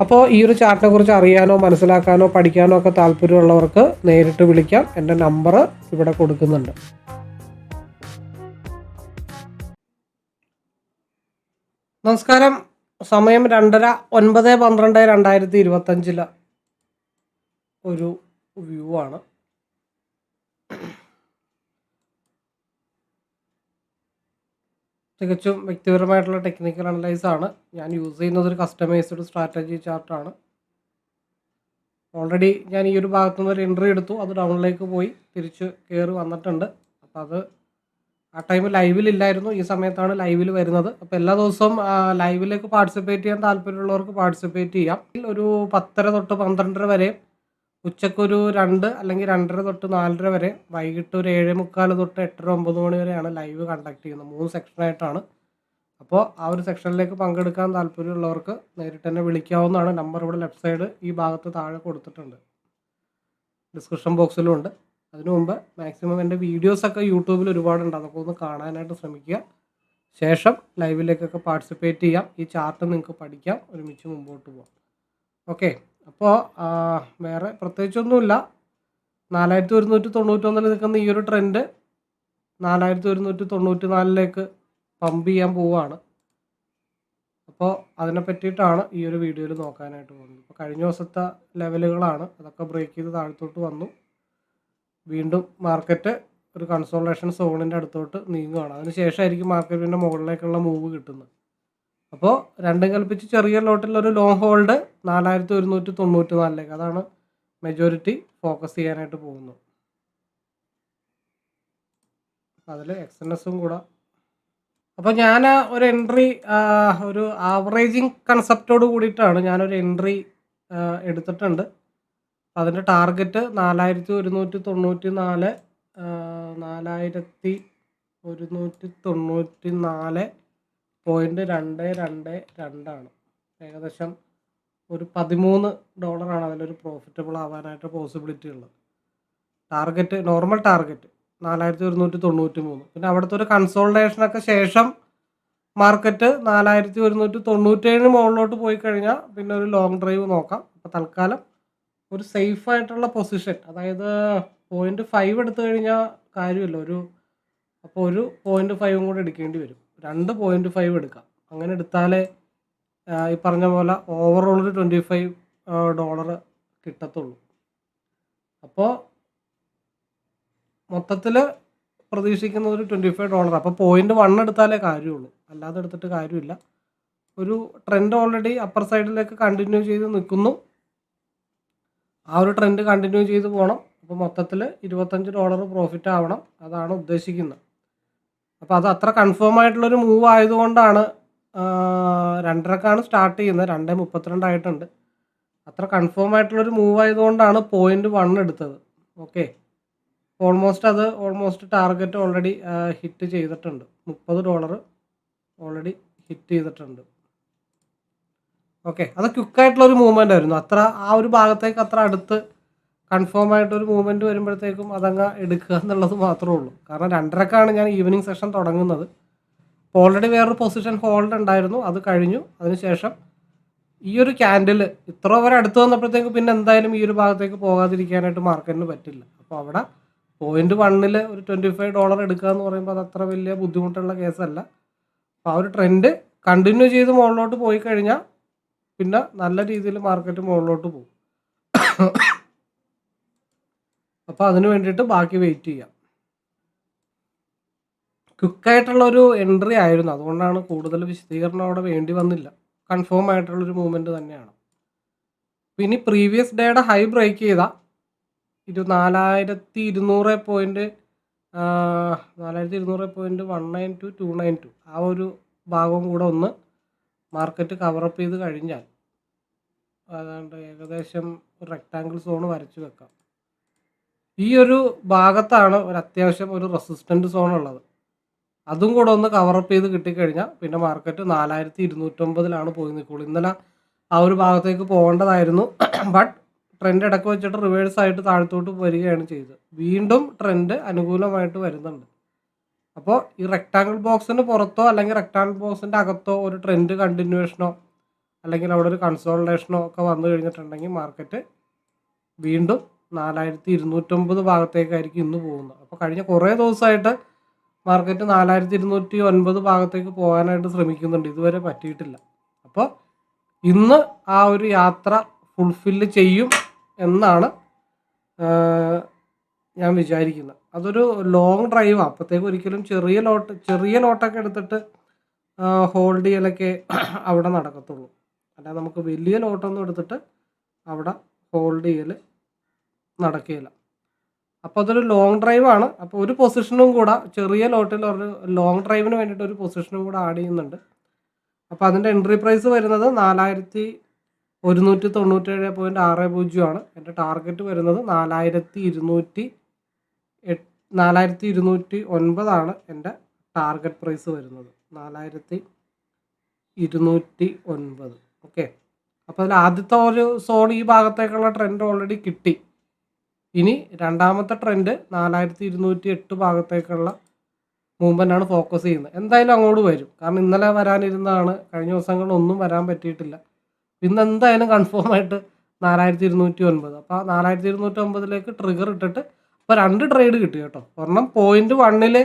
അപ്പോൾ ഈ ഒരു ചാർട്ടിനെ കുറിച്ച് അറിയാനോ മനസ്സിലാക്കാനോ പഠിക്കാനോ ഒക്കെ താല്പര്യമുള്ളവർക്ക് നേരിട്ട് വിളിക്കാം. എന്റെ നമ്പർ ഇവിടെ കൊടുക്കുന്നുണ്ട്. നമസ്കാരം. സമയം രണ്ടര ഒൻപത് പന്ത്രണ്ട് രണ്ടായിരത്തി ഇരുപത്തഞ്ചിൽ ഒരു വ്യൂ ആണ്. തികച്ചും വ്യക്തിപരമായിട്ടുള്ള ടെക്നിക്കൽ അനലൈസ് ആണ്. ഞാൻ യൂസ് ചെയ്യുന്നത് ഒരു കസ്റ്റമൈസ്ഡ് സ്ട്രാറ്റജി ചാർട്ടാണ് ഓൾറെഡി ഞാൻ ഈ ഒരു ഭാഗത്തു നിന്ന് ഒരു എൻട്രി എടുത്തു. അത് ഡൗണിലേക്ക് പോയി തിരിച്ച് കയറി വന്നിട്ടുണ്ട്. അപ്പോൾ അത് ആ ടൈം ലൈവിലില്ലായിരുന്നു ഈ സമയത്താണ് ലൈവിൽ വരുന്നത്. അപ്പോൾ എല്ലാ ദിവസവും ലൈവിലേക്ക് പാർട്ടിസിപ്പേറ്റ് ചെയ്യാൻ താല്പര്യമുള്ളവർക്ക് പാർട്ടിസിപ്പേറ്റ് ചെയ്യാം. ഒരു പത്തര തൊട്ട് പന്ത്രണ്ടര വരെ ഉച്ചക്കൊരു രണ്ട് അല്ലെങ്കിൽ രണ്ടര തൊട്ട് നാലര വരെ വൈകിട്ട് ഒരു ഏഴ് മുക്കാൽ തൊട്ട് എട്ടര ഒമ്പത് മണി വരെയാണ് ലൈവ് കണ്ടക്ട് ചെയ്യുന്നത്. മൂന്ന് സെക്ഷനായിട്ടാണ് അപ്പോൾ ആ ഒരു സെക്ഷനിലേക്ക് പങ്കെടുക്കാൻ താല്പര്യമുള്ളവർക്ക് നേരിട്ട് തന്നെ വിളിക്കാവുന്നതാണ്. നമ്പർ ഇവിടെ ലെഫ്റ്റ് സൈഡ് ഈ ഭാഗത്ത് താഴെ കൊടുത്തിട്ടുണ്ട്. ഡിസ്ക്രിപ്ഷൻ ബോക്സിലും ഉണ്ട്. അതിനു മുമ്പ് മാക്സിമം എന്റെ വീഡിയോസൊക്കെ യൂട്യൂബിൽ ഒരുപാടുണ്ട്. അതൊക്കെ ഒന്ന് കാണാനായിട്ട് ശ്രമിക്കുക. ശേഷം ലൈവിലേക്കൊക്കെ പാർട്ടിസിപ്പേറ്റ് ചെയ്യാം. ഈ ചാർട്ട് നിങ്ങൾക്ക് പഠിക്കാം. ഒരുമിച്ച് മുമ്പോട്ട് പോകാം ഓക്കെ. അപ്പോൾ വേറെ പ്രത്യേകിച്ചൊന്നുമില്ല. നാലായിരത്തി ഒരുന്നൂറ്റി തൊണ്ണൂറ്റൊന്നിൽ നിൽക്കുന്ന ഈ ഒരു ട്രെൻഡ് നാലായിരത്തി ഒരുന്നൂറ്റി തൊണ്ണൂറ്റി നാലിലേക്ക് പമ്പ് ചെയ്യാൻ പോവുകയാണ്. അപ്പോൾ അതിനെ പറ്റിയിട്ടാണ് ഈ ഒരു വീഡിയോയിൽ നോക്കാനായിട്ട് പോകുന്നത്. ഇപ്പോൾ കഴിഞ്ഞ ദിവസത്തെ ലെവലുകളാണ് അതൊക്കെ ബ്രേക്ക് ചെയ്ത് താഴത്തോട്ട് വന്നു. വീണ്ടും മാർക്കറ്റ് ഒരു കൺസോളേഷൻ സോണിന്റെ അടുത്തോട്ട് നീങ്ങുകയാണ്. അതിന് ശേഷമായിരിക്കും മാർക്കറ്റിന്റെ മുകളിലേക്കുള്ള മൂവ് കിട്ടുന്നത്. അപ്പോൾ രണ്ടും കൽപ്പിച്ച് ചെറിയ ലോട്ടിൽ ഒരു ലോങ് ഹോൾഡ് നാലായിരത്തി ഒരുന്നൂറ്റി തൊണ്ണൂറ്റി നാലിലേക്ക് അതാണ് മെജോറിറ്റി ഫോക്കസ് ചെയ്യാനായിട്ട് പോകുന്നത്. അതിൽ എക്സ് എൻ എസും കൂടെ. അപ്പോൾ ഞാൻ ഒരു എൻട്രി ഒരു ആവറേജിങ് കൺസെപ്റ്റോട് കൂടിയിട്ടാണ് ഞാനൊരു എൻട്രി എടുത്തിട്ടുണ്ട്. അതിന്റെ ടാർഗറ്റ് നാലായിരത്തി ഒരുന്നൂറ്റി തൊണ്ണൂറ്റി നാല് നാലായിരത്തി ഒരുന്നൂറ്റി തൊണ്ണൂറ്റി നാല് പോയിന്റ് രണ്ട് രണ്ട് രണ്ടാണ്. ഏകദേശം ഒരു പതിമൂന്ന് ഡോളറാണ് അതിലൊരു പ്രോഫിറ്റബിൾ ആവാനായിട്ട് പോസിബിലിറ്റി ഉള്ളത്. ടാർഗറ്റ് നോർമൽ ടാർഗറ്റ് നാലായിരത്തി ഒരുന്നൂറ്റി തൊണ്ണൂറ്റി മൂന്ന് പിന്നെ അവിടുത്തെ ഒരു കൺസോൾട്ടേഷനൊക്കെ ശേഷം മാർക്കറ്റ് നാലായിരത്തി ഒരുന്നൂറ്റി തൊണ്ണൂറ്റേഴിന് മുകളിലോട്ട് പോയി കഴിഞ്ഞാൽ പിന്നെ ഒരു ലോങ് ഡ്രൈവ് നോക്കാം. അപ്പോൾ തൽക്കാലം ഒരു സേഫ് ആയിട്ടുള്ള പൊസിഷൻ അതായത് പോയിന്റ് ഫൈവ് എടുത്തു കഴിഞ്ഞാൽ കാര്യമില്ല. ഒരു അപ്പോൾ ഒരു പോയിന്റ് ഫൈവും കൂടെ എടുക്കേണ്ടി വരും. രണ്ട് പോയിന്റ് ഫൈവ് എടുക്കാം. അങ്ങനെ എടുത്താലേ ഈ പറഞ്ഞ പോലെ ഓവറോൾ ഒരു ട്വന്റി ഫൈവ് ഡോളർ കിട്ടത്തുള്ളൂ. അപ്പോൾ മൊത്തത്തിൽ പ്രതീക്ഷിക്കുന്നത് ഒരു ട്വന്റി ഫൈവ് ഡോളർ അപ്പോൾ പോയിന്റ് വൺ എടുത്താലേ കാര്യമുള്ളൂ. അല്ലാതെ എടുത്തിട്ട് കാര്യമില്ല. ഒരു ട്രെൻഡ് ഓൾറെഡി അപ്പർ സൈഡിലേക്ക് കണ്ടിന്യൂ ചെയ്ത് നിൽക്കുന്നു. ആ ഒരു ട്രെൻഡ് കണ്ടിന്യൂ ചെയ്ത് പോകണം അപ്പോൾ മൊത്തത്തിൽ ഇരുപത്തഞ്ച് ഡോളർ പ്രോഫിറ്റ് ആവണം. അതാണ് ഉദ്ദേശിക്കുന്നത്. അപ്പോൾ അത് അത്ര കൺഫേം ആയിട്ടുള്ളൊരു മൂവ് ആയതുകൊണ്ടാണ് രണ്ടരക്കാണ് സ്റ്റാർട്ട് ചെയ്യുന്നത്. രണ്ടേ മുപ്പത്തിരണ്ടായിട്ടുണ്ട് അത്ര കൺഫേം ആയിട്ടുള്ളൊരു മൂവ് ആയതുകൊണ്ടാണ് പോയിന്റ് വൺ എടുത്തത്. ഓക്കെ ഓൾമോസ്റ്റ് അത് ഓൾമോസ്റ്റ് ടാർഗറ്റ് ഓൾറെഡി ഹിറ്റ് ചെയ്തിട്ടുണ്ട്. മുപ്പത് ഡോളർ ഓൾറെഡി ഹിറ്റ് ചെയ്തിട്ടുണ്ട്. ഓക്കെ അത് ക്വിക്കായിട്ടുള്ള ഒരു മൂവ്മെന്റ് ആയിരുന്നു. അത്ര ആ ഒരു ഭാഗത്തേക്ക് അത്ര അടുത്ത് കൺഫേം ആയിട്ടൊരു മൂവ്മെന്റ് വരുമ്പോഴത്തേക്കും അതങ്ങ് എടുക്കുക എന്നുള്ളത് മാത്രമേ ഉള്ളൂ. കാരണം രണ്ടരക്കാണ് ഞാൻ ഈവനിങ് സെഷൻ തുടങ്ങുന്നത്. ഓൾറെഡി വേറൊരു പൊസിഷൻ ഹോൾഡ് ഉണ്ടായിരുന്നു. അത് കഴിഞ്ഞു. അതിനുശേഷം ഈ ഒരു ക്യാൻഡിൽ ഇത്ര വരെ അടുത്ത് വന്നപ്പോഴത്തേക്ക് പിന്നെ എന്തായാലും ഈ ഒരു ഭാഗത്തേക്ക് പോകാതിരിക്കാനായിട്ട് മാർക്കറ്റിന് പറ്റില്ല. അപ്പോൾ അവിടെ പോയിന്റ് വണ്ണിൽ ഒരു ട്വന്റി ഫൈവ് ഡോളർ എടുക്കുക എന്ന് പറയുമ്പോൾ അത് അത്ര വലിയ ബുദ്ധിമുട്ടുള്ള കേസല്ല അപ്പോൾ ആ ഒരു ട്രെൻഡ് കണ്ടിന്യൂ ചെയ്ത് മുകളിലോട്ട് പോയി കഴിഞ്ഞാൽ പിന്നെ നല്ല രീതിയിൽ മാർക്കറ്റ് മുകളിലോട്ട് പോകും. അപ്പോൾ അതിന് വേണ്ടിയിട്ട് ബാക്കി വെയിറ്റ് ചെയ്യാം. ക്വിക്കായിട്ടുള്ള ഒരു എൻട്രി ആയിരുന്നു. അതുകൊണ്ടാണ് കൂടുതൽ വിശദീകരണം അവിടെ വേണ്ടി വന്നില്ല. കൺഫേം ആയിട്ടുള്ളൊരു മൂവ്മെന്റ് തന്നെയാണ്. ഇനി പ്രീവിയസ് ഡേയുടെ ഹൈ ബ്രേക്ക് ചെയ്ത. ഇരുപത്തിനാലായിരത്തി നാലായിരത്തി ഇരുന്നൂറ് പോയിന്റ് നാലായിരത്തി ഇരുന്നൂറ് point one nine two two nine two ആ ഒരു ഭാഗവും കൂടെ ഒന്ന് മാർക്കറ്റ് കവറപ്പ് ചെയ്ത് കഴിഞ്ഞാൽ അതാണ്ട് ഏകദേശം ഒരു റെക്റ്റാങ്കിൾ സോൺ വരച്ചു വെക്കാം. ഈ ഒരു ഭാഗത്താണ് ഒരു അത്യാവശ്യം ഒരു റെസിസ്റ്റന്റ് സോൺ ഉള്ളത്. അതും കൂടെ ഒന്ന് കവറപ്പ് ചെയ്ത് കിട്ടിക്കഴിഞ്ഞാൽ പിന്നെ മാർക്കറ്റ് നാലായിരത്തി ഇരുന്നൂറ്റമ്പതിലാണ് പോയി നിൽക്കുള്ളൂ ഇന്നലെ ആ ഒരു ഭാഗത്തേക്ക് പോകേണ്ടതായിരുന്നു. ബട്ട് ട്രെൻഡ് ഇടയ്ക്ക് വെച്ചിട്ട് റിവേഴ്സ് ആയിട്ട് താഴത്തോട്ട് വരികയാണ് ചെയ്തത്. വീണ്ടും ട്രെൻഡ് അനുകൂലമായിട്ട് വരുന്നുണ്ട്. അപ്പോൾ ഈ റെക്ടാങ്കിൾ ബോക്സിന് പുറത്തോ അല്ലെങ്കിൽ റെക്ടാങ്കിൾ ബോക്സിന്റെ അകത്തോ ഒരു ട്രെൻഡ് കണ്ടിന്യൂവേഷനോ അല്ലെങ്കിൽ അവിടെ ഒരു കൺസോൾട്ടേഷനോ ഒക്കെ വന്നു കഴിഞ്ഞിട്ടുണ്ടെങ്കിൽ മാർക്കറ്റ് വീണ്ടും നാലായിരത്തി ഇരുന്നൂറ്റമ്പത് ഭാഗത്തേക്കായിരിക്കും ഇന്ന് പോകുന്നത്. അപ്പോൾ കഴിഞ്ഞ കുറേ ദിവസമായിട്ട് മാർക്കറ്റ് നാലായിരത്തി ഇരുന്നൂറ്റി ഒൻപത് ഭാഗത്തേക്ക് പോകാനായിട്ട് ശ്രമിക്കുന്നുണ്ട്. ഇതുവരെ പറ്റിയിട്ടില്ല. അപ്പോൾ ഇന്ന് ആ ഒരു യാത്ര ഫുൾഫില്ല് ചെയ്യും എന്നാണ് ഞാൻ വിചാരിക്കുന്നത്. അതൊരു ലോങ് ഡ്രൈവാണ് അപ്പോഴത്തേക്ക് ഒരിക്കലും ചെറിയ ലോട്ട് ചെറിയ ലോട്ടൊക്കെ എടുത്തിട്ട് ഹോൾഡ് ചെയ്യലൊക്കെ അവിടെ നടക്കത്തുള്ളൂ. അല്ലാതെ നമുക്ക് വലിയ ലോട്ടൊന്നും എടുത്തിട്ട് അവിടെ ഹോൾഡ് ചെയ്യൽ നടക്കുകയില്ല അപ്പോൾ അതൊരു ലോങ് ഡ്രൈവാണ് അപ്പോൾ ഒരു പൊസിഷനും കൂടെ ചെറിയ ലോട്ടിൽ ഒരു ലോങ് ഡ്രൈവിന് വേണ്ടിയിട്ട് ഒരു പൊസിഷനും കൂടെ ആഡ് ചെയ്യുന്നുണ്ട്. അപ്പോൾ അതിന്റെ എൻട്രി പ്രൈസ് വരുന്നത് നാലായിരത്തി ഒരുന്നൂറ്റി തൊണ്ണൂറ്റേഴ് പോയിന്റ് ആറ് പൂജ്യമാണ് എന്റെ ടാർഗറ്റ് വരുന്നത് നാലായിരത്തി ഇരുന്നൂറ്റി നാലായിരത്തി ഇരുന്നൂറ്റി ഒൻപതാണ് എന്റെ ടാർഗറ്റ് പ്രൈസ് വരുന്നത്. നാലായിരത്തി ഇരുന്നൂറ്റി ഒൻപത്. ഓക്കെ അപ്പോൾ അതിൽ ആദ്യത്തെ ഒരു സോൺ ഈ ഭാഗത്തേക്കുള്ള ട്രെൻഡ് ഓൾറെഡി കിട്ടി. ഇനി രണ്ടാമത്തെ ട്രെൻഡ് നാലായിരത്തി ഇരുന്നൂറ്റി എട്ട് ഭാഗത്തേക്കുള്ള മൂവ്മെന്റ് ആണ് ഫോക്കസ് ചെയ്യുന്നത്. എന്തായാലും അങ്ങോട്ട് വരും. കാരണം ഇന്നലെ വരാനിരുന്നതാണ്. കഴിഞ്ഞ ദിവസങ്ങളൊന്നും വരാൻ പറ്റിയിട്ടില്ല. ഇന്ന് എന്തായാലും കൺഫേം ആയിട്ട് നാലായിരത്തി ഇരുന്നൂറ്റി ഒൻപത് അപ്പോൾ നാലായിരത്തി ഇരുന്നൂറ്റി ഒമ്പതിലേക്ക് ട്രിഗർ ഇട്ടിട്ട് അപ്പോൾ രണ്ട് ട്രേഡ് കിട്ടി കേട്ടോ. ഒരെണ്ണം പോയിന്റ് വണ്ണിൽ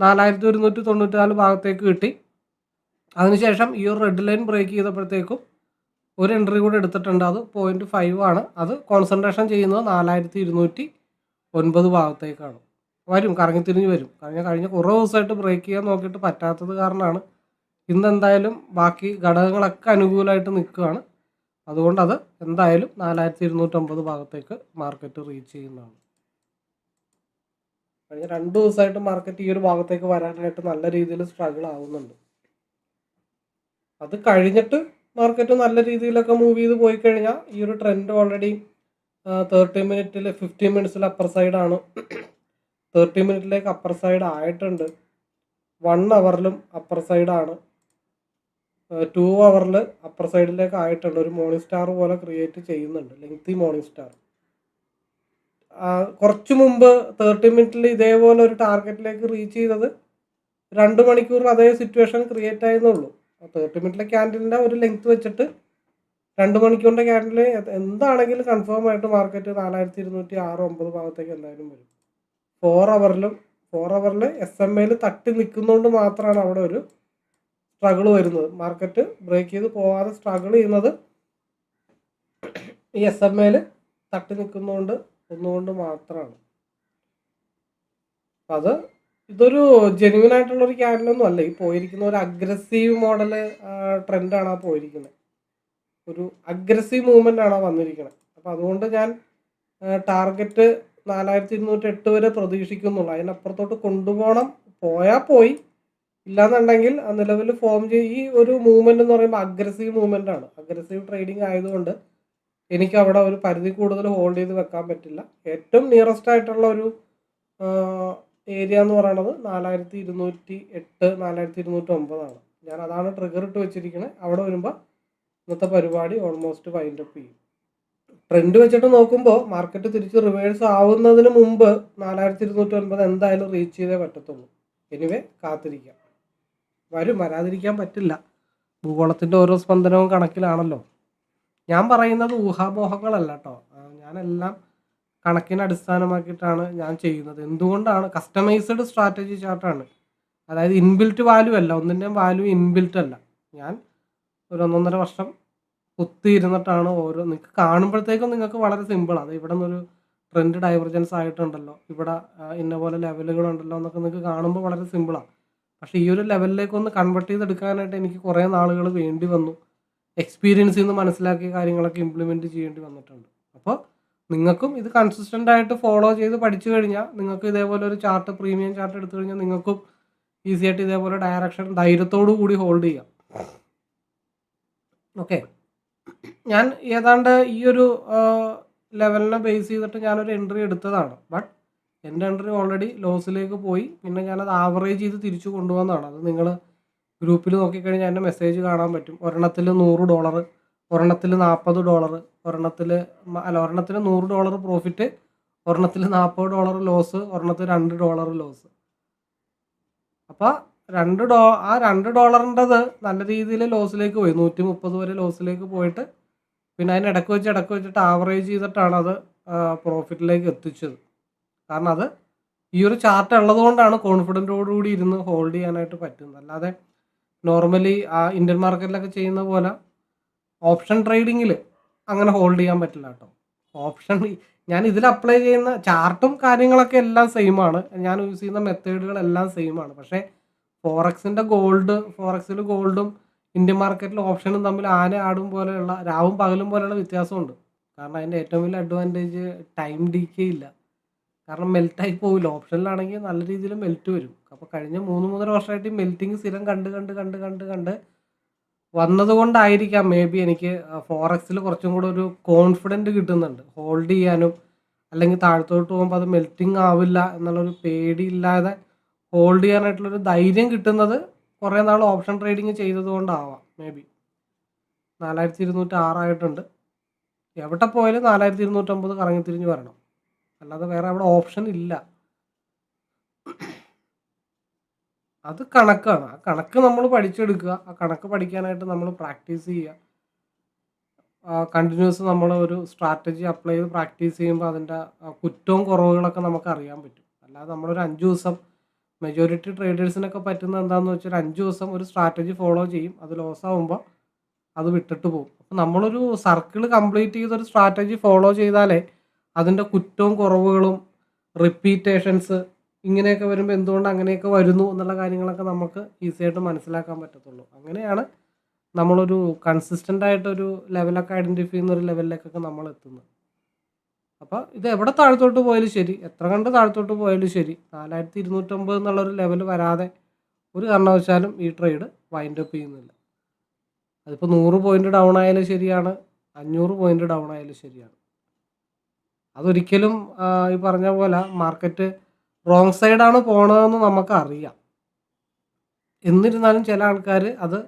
നാലായിരത്തി ഒരുന്നൂറ്റി തൊണ്ണൂറ്റി നാല് ഭാഗത്തേക്ക് കിട്ടി. അതിനുശേഷം ഈ ഒരു റെഡ് ലൈൻ ബ്രേക്ക് ചെയ്തപ്പോഴത്തേക്കും ഒരു എൻട്രി കൂടെ എടുത്തിട്ടുണ്ട്. അത് പോയിന്റ് ഫൈവ് ആണ്. അത് കോൺസെൻട്രേഷൻ ചെയ്യുന്നത് നാലായിരത്തി ഇരുന്നൂറ്റി ഒൻപത് ഭാഗത്തേക്കാണ്. വരും കറങ്ങി തിരിഞ്ഞ് വരും. കഴിഞ്ഞ കഴിഞ്ഞ കുറേ ദിവസമായിട്ട് ബ്രേക്ക് ചെയ്യാൻ നോക്കിയിട്ട് പറ്റാത്തത് കാരണമാണ്. ഇന്ന് എന്തായാലും ബാക്കി ഘടകങ്ങളൊക്കെ അനുകൂലമായിട്ട് നിൽക്കുകയാണ്. അതുകൊണ്ട് അത് എന്തായാലും നാലായിരത്തി ഇരുന്നൂറ്റമ്പത് ഭാഗത്തേക്ക് മാർക്കറ്റ് റീച്ച് ചെയ്യുന്നതാണ്. കഴിഞ്ഞ രണ്ട് ദിവസമായിട്ട് മാർക്കറ്റ് ഈ ഒരു ഭാഗത്തേക്ക് വരാനായിട്ട് നല്ല രീതിയിൽ സ്ട്രഗിൾ ആവുന്നുണ്ട്. അത് കഴിഞ്ഞിട്ട് മാർക്കറ്റ് നല്ല രീതിയിലൊക്കെ മൂവ് ചെയ്ത് പോയി കഴിഞ്ഞാൽ ഈ ഒരു ട്രെൻഡ് ഓൾറെഡി തേർട്ടി മിനിറ്റിൽ ഫിഫ്റ്റീൻ മിനിറ്റ്സിൽ അപ്പർ സൈഡാണ് തേർട്ടി മിനിറ്റിലേക്ക് അപ്പർ സൈഡ് ആയിട്ടുണ്ട്. വൺ അവറിലും അപ്പർ സൈഡാണ് ടു അവറിൽ അപ്പർ സൈഡിലേക്ക് ആയിട്ടുണ്ട്. ഒരു മോർണിംഗ് സ്റ്റാർ പോലെ ക്രിയേറ്റ് ചെയ്യുന്നുണ്ട്. ലെങ്തി മോർണിംഗ് സ്റ്റാർ കുറച്ച് മുമ്പ് തേർട്ടി മിനിറ്റിൽ ഇതേപോലെ ഒരു ടാർഗറ്റിലേക്ക് റീച്ച് ചെയ്തത് രണ്ട് മണിക്കൂർ അതേ സിറ്റുവേഷൻ ക്രിയേറ്റ് ആയെന്നുള്ളൂ തേർട്ടി മിനിറ്റിലെ ക്യാൻഡിലിന്റെ ഒരു ലെങ്ത് വെച്ചിട്ട് രണ്ട് മണിക്കൂറിന്റെ ക്യാൻഡിൽ എന്താണെങ്കിലും കൺഫേം ആയിട്ട് മാർക്കറ്റ് നാലായിരത്തി ഇരുന്നൂറ്റി ആറ് ഒമ്പത് ഭാഗത്തേക്ക് എന്തായാലും വരും. ഫോർ അവറിലും ഫോർ അവറിൽ എസ് എം എയിൽ തട്ടി നിൽക്കുന്നതുകൊണ്ട് മാത്രമാണ് അവിടെ ഒരു സ്ട്രഗിൾ വരുന്നത്. മാർക്കറ്റ് ബ്രേക്ക് ചെയ്ത് പോകാതെ സ്ട്രഗിൾ ചെയ്യുന്നത് ഈ എസ് എം എയിൽ തട്ടി നിൽക്കുന്നതുകൊണ്ട് ഒന്നുകൊണ്ട് മാത്രമാണ് അത് ഇതൊരു ജെന്യൂൻ ആയിട്ടുള്ള ഒരു ക്യാൻഡിലൊന്നും അല്ല. ഈ പോയിരിക്കുന്ന ഒരു അഗ്രസീവ് മോഡൽ ട്രെൻഡാണ് ആ പോയിരിക്കുന്നത്. ഒരു അഗ്രസീവ് മൂവ്മെന്റ് ആണ് വന്നിരിക്കുന്നത്. അപ്പോൾ അതുകൊണ്ട് ഞാൻ ടാർഗറ്റ് നാലായിരത്തി ഇരുന്നൂറ്റി എട്ട് വരെ പ്രതീക്ഷിക്കുന്നുള്ളൂ. അതിനപ്പുറത്തോട്ട് കൊണ്ടുപോകണം. പോയാൽ പോയി. ഇല്ലാന്നുണ്ടെങ്കിൽ നിലവിൽ ഫോം ചെയ്യും ഈ ഒരു മൂവ്മെന്റ് എന്ന് പറയുമ്പോൾ അഗ്രസീവ് മൂവ്മെന്റ് ആണ്. അഗ്രസീവ് ട്രേഡിംഗ് ആയതുകൊണ്ട് എനിക്ക് അവിടെ ഒരു പരിധി കൂടുതൽ ഹോൾഡ് ചെയ്ത് വെക്കാൻ പറ്റില്ല. ഏറ്റവും നിയറസ്റ്റ് ആയിട്ടുള്ള ഒരു ഏരിയ എന്ന് പറയുന്നത് നാലായിരത്തി ഇരുന്നൂറ്റി എട്ട് നാലായിരത്തി ഇരുന്നൂറ്റി ഒമ്പതാണ് ഞാൻ അതാണ് ട്രിഗർ ഇട്ട് വെച്ചിരിക്കുന്നത് അവിടെ വരുമ്പോൾ ഇന്നത്തെ പരിപാടി ഓൾമോസ്റ്റ് വൈൻഡ് അപ്പ് ചെയ്യും. ട്രെൻഡ് വെച്ചിട്ട് നോക്കുമ്പോൾ മാർക്കറ്റ് തിരിച്ച് റിവേഴ്സ് ആവുന്നതിന് മുമ്പ് നാലായിരത്തി ഇരുന്നൂറ്റി ഒൻപത് എന്തായാലും റീച്ച് ചെയ്തേ പറ്റത്തുള്ളൂ. എനിവേ കാത്തിരിക്കാം. വരും വരാതിരിക്കാൻ പറ്റില്ല. ഭൂഗോളത്തിന്റെ ഓരോ സ്പന്ദനവും കണക്കിലാണല്ലോ. ഞാൻ പറയുന്നത് ഊഹാമോഹങ്ങളല്ല കേട്ടോ ഞാനെല്ലാം കണക്കിനെ അടിസ്ഥാനമാക്കിയിട്ടാണ് ഞാൻ ചെയ്യുന്നത്. എന്തുകൊണ്ടാണ്? കസ്റ്റമൈസ്ഡ് സ്ട്രാറ്റജി ചാർട്ടാണ് അതായത് ഇൻബിൽറ്റ് വാല്യൂ അല്ല. ഒന്നിന്റെയും വാല്യൂ ഇൻബിൽറ്റ് അല്ല. ഞാൻ ഒരു ഒന്നൊന്നര വർഷം കുത്തിയിരുന്നിട്ടാണ് ഓരോ നിങ്ങൾക്ക് കാണുമ്പോഴത്തേക്കും നിങ്ങൾക്ക് വളരെ സിമ്പിളാണ് അത് ഇവിടെ നിന്നൊരു ട്രെൻഡ് ഡൈവർജൻസ് ആയിട്ടുണ്ടല്ലോ. ഇവിടെ ഇന്ന പോലെ ലെവലുകളുണ്ടല്ലോ എന്നൊക്കെ നിങ്ങൾക്ക് കാണുമ്പോൾ വളരെ സിമ്പിളാണ് പക്ഷേ ഈ ഒരു ലെവലിലേക്ക് ഒന്ന് കൺവെർട്ട് ചെയ്തെടുക്കാനായിട്ട് എനിക്ക് കുറേ നാളുകൾ വേണ്ടി വന്നു. എക്സ്പീരിയൻസിൽ നിന്ന് മനസ്സിലാക്കിയ കാര്യങ്ങളൊക്കെ ഇംപ്ലിമെന്റ് ചെയ്യേണ്ടി വന്നിട്ടുണ്ട്. അപ്പോൾ നിങ്ങൾക്കും ഇത് കൺസിസ്റ്റന്റ് ആയിട്ട് ഫോളോ ചെയ്ത് പഠിച്ചു കഴിഞ്ഞാൽ നിങ്ങൾക്ക് ഇതേപോലെ ഒരു ചാർട്ട് പ്രീമിയം ചാർട്ട് എടുത്തു കഴിഞ്ഞാൽ നിങ്ങൾക്കും ഈസി ആയിട്ട് ഇതേപോലെ ഡയറക്ഷൻ ധൈര്യത്തോടു കൂടി ഹോൾഡ് ചെയ്യാം. ഓക്കെ ഞാൻ ഏതാണ്ട് ഈ ഒരു ലെവലിനെ ബേസ് ചെയ്തിട്ട് ഞാനൊരു എൻട്രി എടുത്തതാണ്. ബട്ട് എന്റെ എൻട്രി ഓൾറെഡി ലോസിലേക്ക് പോയി. പിന്നെ ഞാനത് ആവറേജ് ചെയ്ത് തിരിച്ചു കൊണ്ടുവന്നതാണ്. അത് നിങ്ങൾ ഗ്രൂപ്പിൽ നോക്കിക്കഴിഞ്ഞാൽ എന്റെ മെസ്സേജ് കാണാൻ പറ്റും. ഒരെണ്ണത്തിൽ നൂറ് ഡോളർ ഒരെണ്ണത്തിൽ നാൽപ്പത് ഡോളർ ഒരെണ്ണത്തിൽ അല്ല ഒരെണ്ണത്തിൽ നൂറ് ഡോളർ പ്രോഫിറ്റ് ഒരെണ്ണത്തിൽ നാൽപ്പത് ഡോളർ ലോസ് ഒരെണ്ണത്തിൽ രണ്ട് ഡോളർ ലോസ് അപ്പോൾ രണ്ട് ഡോ ആ രണ്ട് ഡോളറിന്റെത് നല്ല രീതിയിൽ ലോസിലേക്ക് പോയി. നൂറ്റി മുപ്പത് വരെ ലോസിലേക്ക് പോയിട്ട് പിന്നെ അതിന് ഇടയ്ക്ക് വെച്ച് ഇടയ്ക്ക് വെച്ചിട്ട് ആവറേജ് ചെയ്തിട്ടാണ് അത് പ്രോഫിറ്റിലേക്ക് എത്തിച്ചത്. കാരണം അത് ഈ ഒരു ചാർട്ട് ഉള്ളതുകൊണ്ടാണ് കൊണ്ടാണ് കോൺഫിഡന്റോടുകൂടി ഇരുന്ന് ഹോൾഡ് ചെയ്യാനായിട്ട് പറ്റുന്നത്. അല്ലാതെ നോർമലി ആ ഇന്ത്യൻ മാർക്കറ്റിലൊക്കെ ചെയ്യുന്ന പോലെ ഓപ്ഷൻ ട്രേഡിങ്ങിൽ അങ്ങനെ ഹോൾഡ് ചെയ്യാൻ പറ്റില്ല കേട്ടോ. ഓപ്ഷൻ ഞാൻ ഇതിൽ അപ്ലൈ ചെയ്യുന്ന ചാർട്ടും കാര്യങ്ങളൊക്കെ എല്ലാം സെയിം ആണ്. ഞാൻ യൂസ് ചെയ്യുന്ന മെത്തേഡുകളെല്ലാം സെയിം ആണ്. പക്ഷേ ഫോറക്സിന്റെ ഗോൾഡ് ഫോറക്സിൽ ഗോൾഡും ഇന്ത്യൻ മാർക്കറ്റിൽ ഓപ്ഷനും തമ്മിൽ ആന ആടും പോലെയുള്ള രാവും പകലും പോലെയുള്ള വ്യത്യാസമുണ്ട്. കാരണം അതിന്റെ ഏറ്റവും വലിയ അഡ്വാന്റേജ് ടൈം ഡീക്കേ ഇല്ല. കാരണം മെൽറ്റായി പോവില്ല. ഓപ്ഷനിലാണെങ്കിൽ നല്ല രീതിയിൽ മെൽറ്റ് വരും. അപ്പോൾ കഴിഞ്ഞ മൂന്ന് മൂന്നര വർഷമായിട്ട് മെൽറ്റിങ് സ്ഥിരം കണ്ട് കണ്ട് കണ്ട് കണ്ട് കണ്ട് വന്നതുകൊണ്ടായിരിക്കാം മേ ബി എനിക്ക് ഫോറക്സിൽ കുറച്ചും കൂടെ ഒരു കോൺഫിഡന്റ് കിട്ടുന്നുണ്ട്. ഹോൾഡ് ചെയ്യാനും അല്ലെങ്കിൽ താഴത്തോട്ട് പോകുമ്പോൾ അത് മെൽറ്റിംഗ് ആവില്ല എന്നുള്ളൊരു പേടിയില്ലാതെ ഹോൾഡ് ചെയ്യാനായിട്ടുള്ളൊരു ധൈര്യം കിട്ടുന്നത് കുറേ നാൾ ഓപ്ഷൻ ട്രേഡിങ് ചെയ്തത് കൊണ്ടാവാം മേ ബി നാലായിരത്തി ഇരുന്നൂറ്റി ആറായിട്ടുണ്ട് എവിടെ പോയാലും നാലായിരത്തി ഇരുന്നൂറ്റമ്പത് കറങ്ങി തിരിഞ്ഞ് വരണം. അല്ലാതെ വേറെ അവിടെ ഓപ്ഷൻ ഇല്ല. അത് കണക്കാണ്. ആ കണക്ക് നമ്മൾ പഠിച്ചെടുക്കുക. ആ കണക്ക് പഠിക്കാനായിട്ട് നമ്മൾ പ്രാക്ടീസ് ചെയ്യുക. കണ്ടിന്യൂസ് നമ്മൾ ഒരു സ്ട്രാറ്റജി അപ്ലൈ ചെയ്ത് പ്രാക്ടീസ് ചെയ്യുമ്പോൾ അതിന്റെ കുറ്റവും കുറവുകളൊക്കെ നമുക്ക് അറിയാൻ പറ്റും. അല്ലാതെ നമ്മളൊരു അഞ്ച് ദിവസം മെജോറിറ്റി ട്രേഡേഴ്സിനൊക്കെ പറ്റുന്ന എന്താണെന്ന് വെച്ചാൽ അഞ്ച് ദിവസം ഒരു സ്ട്രാറ്റജി ഫോളോ ചെയ്യും. അത് ലോസ് ആകുമ്പോൾ അത് വിട്ടിട്ട് പോകും. അപ്പം നമ്മളൊരു സർക്കിൾ കംപ്ലീറ്റ് ചെയ്തൊരു സ്ട്രാറ്റജി ഫോളോ ചെയ്താലേ അതിന്റെ കുറ്റവും കുറവുകളും റിപ്പീറ്റേഷൻസ് ഇങ്ങനെയൊക്കെ വരുമ്പോൾ എന്തുകൊണ്ട് അങ്ങനെയൊക്കെ വരുന്നു എന്നുള്ള കാര്യങ്ങളൊക്കെ നമുക്ക് ഈസി ആയിട്ട് മനസ്സിലാക്കാൻ പറ്റത്തുള്ളൂ. അങ്ങനെയാണ് നമ്മളൊരു കൺസിസ്റ്റന്റ് ആയിട്ടൊരു ലെവലൊക്കെ ഐഡന്റിഫൈ ചെയ്യുന്ന ഒരു ലെവലിലേക്കൊക്കെ നമ്മൾ എത്തുന്നത്. അപ്പോൾ ഇത് എവിടെ താഴത്തോട്ട് പോയാലും ശരി എത്ര കണ്ട് താഴത്തോട്ട് പോയാലും ശരി നാലായിരത്തി ഇരുന്നൂറ്റമ്പത് എന്നുള്ളൊരു ലെവൽ വരാതെ ഒരു കാരണവശാലും ഈ ട്രേഡ് വൈൻഡ് അപ്പ് ചെയ്യുന്നില്ല. അതിപ്പോൾ നൂറ് പോയിന്റ് ഡൗൺ ആയാലും ശരിയാണ് അഞ്ഞൂറ് പോയിന്റ് ഡൗൺ ആയാലും ശരിയാണ്. അതൊരിക്കലും ഈ പറഞ്ഞ പോലെ മാർക്കറ്റ് റോങ് സൈഡാണ് പോണതെന്ന് നമുക്കറിയാം. എന്നിരുന്നാലും ചില ആൾക്കാർ അത്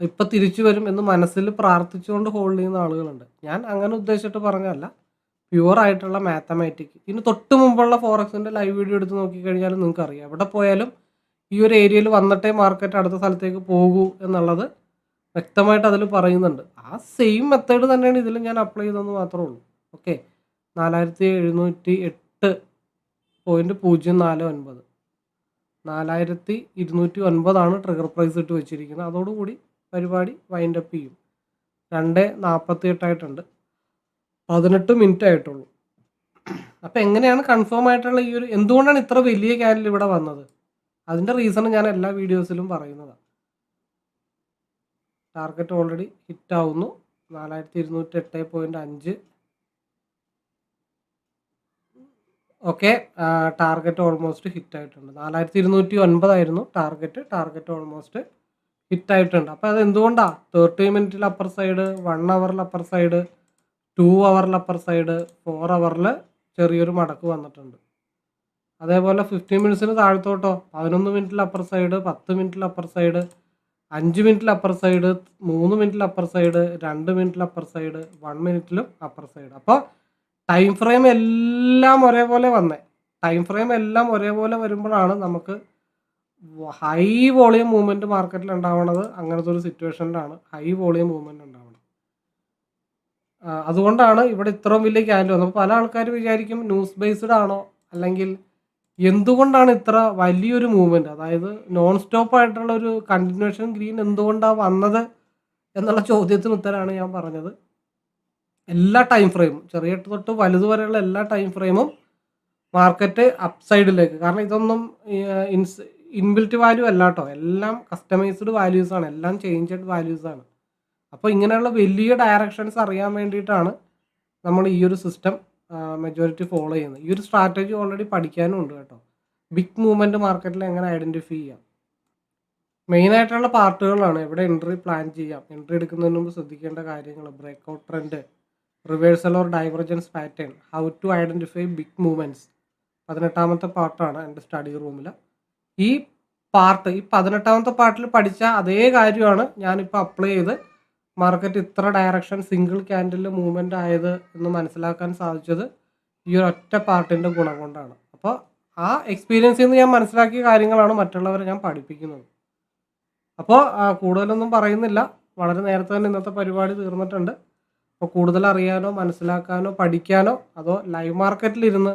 ഇപ്പം തിരിച്ചു വരും എന്ന് മനസ്സിൽ പ്രാർത്ഥിച്ചുകൊണ്ട് ഹോൾഡ് ചെയ്യുന്ന ആളുകളുണ്ട്. ഞാൻ അങ്ങനെ ഉദ്ദേശിച്ചിട്ട് പറഞ്ഞതല്ല. പ്യുവർ ആയിട്ടുള്ള മാത്തമാറ്റിക് ഇതിന് തൊട്ട് മുമ്പുള്ള ഫോറക്സിന്റെ ലൈവ് വീഡിയോ എടുത്ത് നോക്കിക്കഴിഞ്ഞാൽ നിങ്ങൾക്ക് അറിയാം എവിടെ പോയാലും ഈ ഒരു ഏരിയയിൽ വന്നിട്ടേ മാർക്കറ്റ് അടുത്ത സ്ഥലത്തേക്ക് പോകൂ എന്നുള്ളത് വ്യക്തമായിട്ട് അതിൽ പറയുന്നുണ്ട്. ആ സെയിം മെത്തേഡ് തന്നെയാണ് ഇതിൽ ഞാൻ അപ്ലൈ ചെയ്തതെന്ന് മാത്രമേ ഉള്ളൂ. ഓക്കെ നാലായിരത്തി എഴുന്നൂറ്റി എട്ട് പോയിന്റ് പൂജ്യം നാല് ഒൻപത്. നാലായിരത്തി ഇരുന്നൂറ്റി ഒൻപതാണ് ട്രിഗർ പ്രൈസ് ഇട്ട് വെച്ചിരിക്കുന്നത്. അതോടുകൂടി പരിപാടി വൈൻഡ് അപ്പ് ചെയ്യും. രണ്ട് നാൽപ്പത്തി എട്ടായിട്ടുണ്ട് പതിനെട്ട് മിനിറ്റ് ആയിട്ടുള്ളൂ. അപ്പോൾ എങ്ങനെയാണ് കൺഫേം ആയിട്ടുള്ള ഈ ഒരു എന്തുകൊണ്ടാണ് ഇത്ര വലിയ ക്യാൻഡിൽ ഇവിടെ വന്നത്? അതിന്റെ റീസൺ ഞാൻ എല്ലാ വീഡിയോസിലും പറയുന്നതാണ് ടാർഗറ്റ് ഓൾറെഡി ഹിറ്റ് ആവുന്നു. നാലായിരത്തി ഇരുന്നൂറ്റി എട്ട് പോയിന്റ് അഞ്ച്. ഓക്കെ ടാർഗറ്റ് ഓൾമോസ്റ്റ് ഹിറ്റ് ആയിട്ടുണ്ട്. നാലായിരത്തി ഇരുന്നൂറ്റി ഒൻപതായിരുന്നു ടാർഗറ്റ് ടാർഗറ്റ് ഓൾമോസ്റ്റ് ഹിറ്റ് ആയിട്ടുണ്ട്. അപ്പോൾ അത് എന്തുകൊണ്ടാണ് തേർട്ടി മിനിറ്റിൽ അപ്പർ സൈഡ് വൺ അവറിൽ അപ്പർ സൈഡ് ടു അവറിൽ അപ്പർ സൈഡ് ഫോർ അവറിൽ ചെറിയൊരു മടക്ക് വന്നിട്ടുണ്ട്. അതേപോലെ ഫിഫ്റ്റീൻ മിനിറ്റ്സിന് താഴത്തോട്ടോ പതിനൊന്ന് മിനിറ്റിൽ അപ്പർ സൈഡ് പത്ത് മിനിറ്റിൽ അപ്പർ സൈഡ് അഞ്ച് മിനിറ്റിൽ അപ്പർ സൈഡ് മൂന്ന് മിനിറ്റിൽ അപ്പർ സൈഡ് രണ്ട് മിനിറ്റിൽ അപ്പർ സൈഡ് വൺ മിനിറ്റിലും അപ്പർ സൈഡ് അപ്പോൾ ടൈം ഫ്രെയിം എല്ലാം ഒരേപോലെ വന്നേ. ടൈം ഫ്രെയിം എല്ലാം ഒരേപോലെ വരുമ്പോഴാണ് നമുക്ക് ഹൈ വോളിയം മൂവ്മെന്റ് മാർക്കറ്റിൽ ഉണ്ടാവുന്നത് അങ്ങനത്തെ ഒരു സിറ്റുവേഷനിലാണ് ഹൈ വോളിയം മൂവ്മെന്റ് ഉണ്ടാവുന്നത് അതുകൊണ്ടാണ് ഇവിടെ ഇത്രയും വലിയ ക്യാൻഡിൽ വന്നത്. പല ആൾക്കാർ വിചാരിക്കും ന്യൂസ് ബേസ്ഡ് ആണോ? അല്ലെങ്കിൽ എന്തുകൊണ്ടാണ് ഇത്ര വലിയൊരു മൂവ്മെന്റ് അതായത് നോൺ സ്റ്റോപ്പ് ആയിട്ടുള്ള ഒരു കണ്ടിന്യൂഷൻ ഗ്രീൻ എന്തുകൊണ്ടാണ് വന്നത് എന്നുള്ള ചോദ്യത്തിന് ഉത്തരമാണ് ഞാൻ പറഞ്ഞത്. എല്ലാ ടൈം ഫ്രെയിമും ചെറിയ തൊട്ട് വലുത് വരെയുള്ള എല്ലാ ടൈം ഫ്രെയിമും മാർക്കറ്റ് അപ്സൈഡിലേക്ക് കാരണം ഇതൊന്നും ഇൻസ് ഇൻബിൽറ്റ് വാല്യൂ അല്ല കേട്ടോ എല്ലാം കസ്റ്റമൈസ്ഡ് വാല്യൂസ് ആണ്. എല്ലാം ചേഞ്ചഡ് വാല്യൂസ് ആണ്. അപ്പോൾ ഇങ്ങനെയുള്ള വലിയ ഡയറക്ഷൻസ് അറിയാൻ വേണ്ടിയിട്ടാണ് നമ്മൾ ഈ ഒരു സിസ്റ്റം മെജോറിറ്റി ഫോളോ ചെയ്യുന്നത്. ഈ ഒരു സ്ട്രാറ്റജി ഓൾറെഡി പഠിക്കാനും ഉണ്ട് കേട്ടോ. ബിഗ് മൂവ്മെന്റ് മാർക്കറ്റിൽ എങ്ങനെ ഐഡന്റിഫൈ ചെയ്യാം? മെയിൻ ആയിട്ടുള്ള പാർട്ടുകളാണ് എവിടെ എൻട്രി പ്ലാൻ ചെയ്യാം? എൻട്രി എടുക്കുന്നതിന് മുമ്പ് ശ്രദ്ധിക്കേണ്ട കാര്യങ്ങൾ break out trend reversal or divergence pattern how to identify big movements പതിനെട്ടാമത്തെ പാർട്ടാണ് എന്റെ സ്റ്റഡി റൂമിൽ ഈ പാർട്ട് ഈ പതിനെട്ടാമത്തെ പാർട്ടിൽ പഠിച്ച അതേ കാര്യമാണ് ഞാനിപ്പോൾ അപ്ലൈ ചെയ്ത്. മാർക്കറ്റ് ഇത്ര ഡയറക്ഷൻ സിംഗിൾ ക്യാൻഡിൽ മൂവ്മെന്റ് ആയത് എന്ന് മനസ്സിലാക്കാൻ സാധിച്ചത് ഈ ഒരു ഒറ്റ പാർട്ടിന്റെ ഗുണം കൊണ്ടാണ്. അപ്പോൾ ആ എക്സ്പീരിയൻസിൽ നിന്ന് ഞാൻ മനസ്സിലാക്കിയ കാര്യങ്ങളാണ് മറ്റുള്ളവരെ ഞാൻ പഠിപ്പിക്കുന്നത്. അപ്പോൾ കൂടുതലൊന്നും പറയുന്നില്ല. വളരെ നേരത്തെ തന്നെ ഇന്നത്തെ പരിപാടി തീർന്നിട്ടുണ്ട്. അപ്പോൾ കൂടുതൽ അറിയാനോ മനസ്സിലാക്കാനോ പഠിക്കാനോ അതോ ലൈവ് മാർക്കറ്റിലിരുന്ന്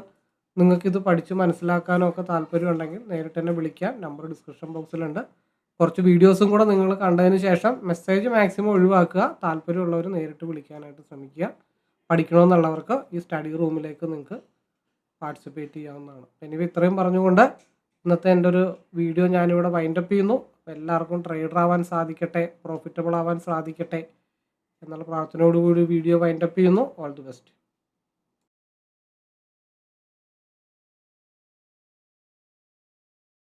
നിങ്ങൾക്കിത് പഠിച്ച് മനസ്സിലാക്കാനോ ഒക്കെ താല്പര്യമുണ്ടെങ്കിൽ നേരിട്ട് തന്നെ വിളിക്കാം നമ്പർ ഡിസ്ക്രിപ്ഷൻ ബോക്സിലുണ്ട് കുറച്ച് വീഡിയോസും കൂടെ നിങ്ങൾ കണ്ടതിന് ശേഷം മെസ്സേജ് മാക്സിമം ഒഴിവാക്കുക. താല്പര്യമുള്ളവർ നേരിട്ട് വിളിക്കാനായിട്ട് ശ്രമിക്കുക. പഠിക്കണമെന്നുള്ളവർക്ക് ഈ സ്റ്റഡി റൂമിലേക്ക് നിങ്ങൾക്ക് പാർട്ടിസിപ്പേറ്റ് ചെയ്യാവുന്നതാണ്. എനിവ ഇത്രയും പറഞ്ഞുകൊണ്ട് ഇന്നത്തെ എന്റെ ഒരു വീഡിയോ ഞാനിവിടെ വൈൻഡപ്പ് ചെയ്യുന്നു. എല്ലാവർക്കും ട്രേഡർ ആവാൻ സാധിക്കട്ടെ പ്രോഫിറ്റബിൾ ആവാൻ സാധിക്കട്ടെ. എന്നുള്ള പ്രാർത്ഥനയോടുകൂടി വീഡിയോ വൈൻഡപ്പ് ചെയ്യുന്നു. All the best